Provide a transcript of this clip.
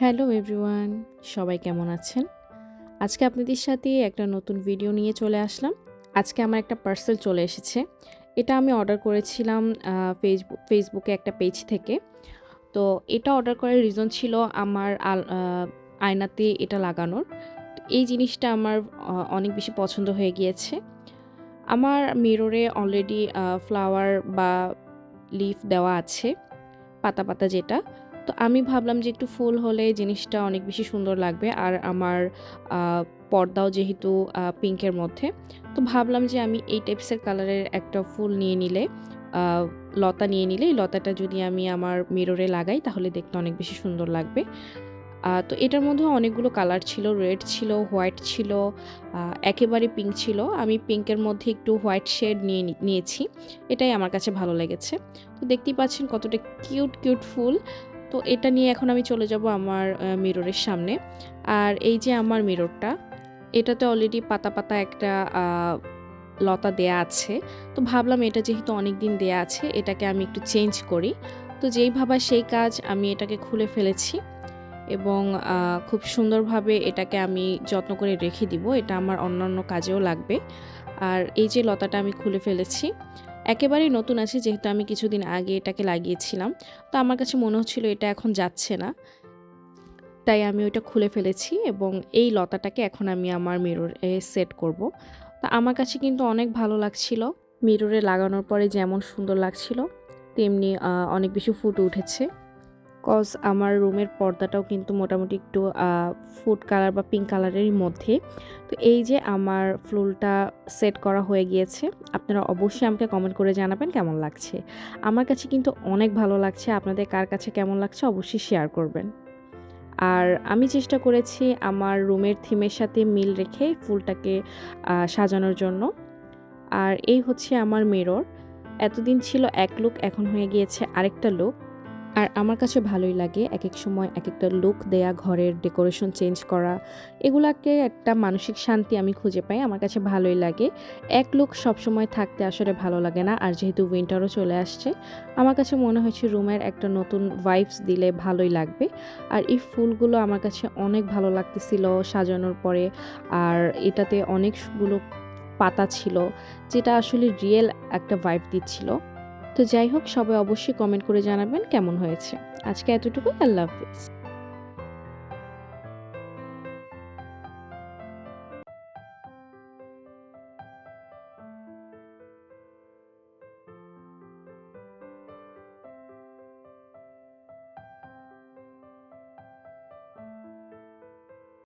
Hello everyone, সবাই কেমন আছেন? আজকে আপনাদের সাথে একটা নতুন ভিডিও নিয়ে চলে আসলাম। আজকে আমার একটা পার্সেল চলে এসেছে। এটা আমি অর্ডার করেছিলাম ফেসবুক ফেসবুকে একটা পেজ থেকে। তো এটা অর্ডার করার রিজন ছিল আমার আয়নাতে এটা লাগানোর। এই জিনিসটা আমার অনেক বেশি পছন্দ হয়ে গিয়েছে। আমার মিররে অলরেডি ফ্লাওয়ার বা লিফ দেওয়া আছে, পাতা পাতা যেটা। তো আমি ভাবলাম যে একটু ফুল হলে জিনিসটা অনেক বেশি সুন্দর লাগবে। আর আমার পর্দাও যেহেতু পিঙ্কের মধ্যে, তো ভাবলাম যে আমি এই টাইপসের কালারের একটা ফুল নিয়ে নিলে লতা নিয়ে নিলে, এই লতাটা যদি আমি আমার মিররে লাগাই তাহলে দেখতে অনেক বেশি সুন্দর লাগবে। তো এটার মধ্যে অনেকগুলো কালার ছিল রেড ছিল হোয়াইট ছিল একেবারে পিঙ্ক ছিল। আমি পিঙ্কের মধ্যে একটু হোয়াইট শেড নিয়ে নিয়েছি। এটাই আমার কাছে ভালো লেগেছে। তো দেখতেই পাচ্ছেন কতটা কিউট কিউট ফুল। তো এটা নিয়ে এখন আমি চলে যাব আমার মিররের সামনে। আর এই যে আমার মিররটা এটাতে অলরেডি পাতা পাতা একটা লতা দেয়া আছে। তো ভাবলাম এটা যেহেতু অনেক দিন দেয়া আছে, এটাকে আমি একটু চেঞ্জ করি। তো যেই ভাবা সেই কাজ আমি এটাকে খুলে ফেলেছি এবং খুব সুন্দরভাবে এটাকে আমি যত্ন করে রেখে দিব। এটা আমার অন্যান্য কাজেও লাগবে। আর এই যে লতাটা আমি খুলে ফেলেছি একেবারেই নতুন আছে, যেহেতু আমি কিছুদিন আগে এটাকে লাগিয়েছিলাম। তো আমার কাছে মনে হচ্ছিল এটা এখন যাচ্ছে না। তাই আমি ওইটা খুলে ফেলেছি এবং এই লতাটাকে এখন আমি আমার মিররে সেট করব। তা আমার কাছে কিন্তু অনেক ভালো লাগছিল। মিররে লাগানোর পরে যেমন সুন্দর লাগছিল, তেমনি অনেক বেশি ফুটে উঠেছে। কজ আমার রুমের পর্দাটাও কিন্তু মোটামুটি একটু ফুড কালার বা পিঙ্ক কালারের মধ্যে। তো এই যে আমার ফুলটা সেট করা হয়ে গিয়েছে, আপনারা অবশ্যই আমাকে কমেন্ট করে জানাবেন কেমন লাগছে। আমার কাছে কিন্তু অনেক ভালো লাগছে, আপনাদের কার কাছে কেমন লাগছে অবশ্যই শেয়ার করবেন। আর আমি চেষ্টা করেছি আমার রুমের থিমের সাথে মিল রেখে ফুলটাকে সাজানোর জন্য। আর এই হচ্ছে আমার মিরর এতদিন ছিল এক লুক এখন হয়ে গিয়েছে আরেকটা লুক আর আমার কাছে ভালোই লাগে এক এক সময় এক একটা লুক দেয়া, ঘরের ডেকোরেশন চেঞ্জ করা। এগুলাকে একটা মানসিক শান্তি আমি খুঁজে পাই, আমার কাছে ভালোই লাগে। এক লুক সবসময় থাকতে আসলে ভালো লাগে না, আর যেহেতু উইন্টারও চলে আসছে, আমার কাছে মনে হয়েছে রুমের একটা নতুন ভাইবস দিলে ভালোই লাগবে। আর এই ফুলগুলো আমার কাছে অনেক ভালো লাগতেছিল সাজানোর পরে, আর এটাতে অনেকগুলো পাতা ছিল, যেটা আসলে রিয়েল একটা ভাইব দিচ্ছিল। তো যাই হোক সবাই অবশ্যই কমেন্ট করে জানাবেন কেমন হয়েছে। আজকে এতটুকু আল্লাহ হাফিজ।